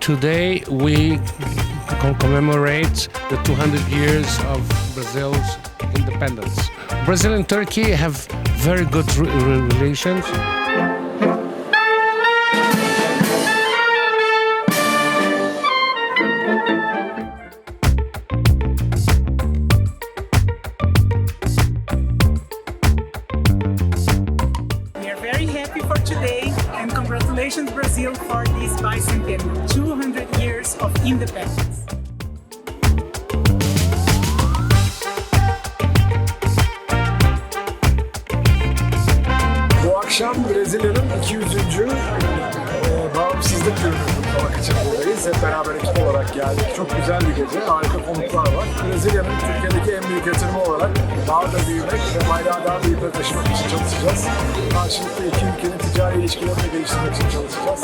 Today we commemorate the 200 years of Brazil's independence. Brazil and Turkey have very good re- re- relations. Today and congratulations Brazil for this bicentennial, 200 years of independence. Bu akşam Brezilya'nın 200. e, bağımsızlık günü kutlamak için buradayız. Hep beraber ekip olarak geldik. Çok güzel bir gece, harika konuklar var. Brezilya'nın Türkiye'deki daha da büyümek ve bayrağı daha büyüklere taşımak için çalışacağız. Karşılıklı iki ülkenin ticari ilişkilerini geliştirmek için çalışacağız.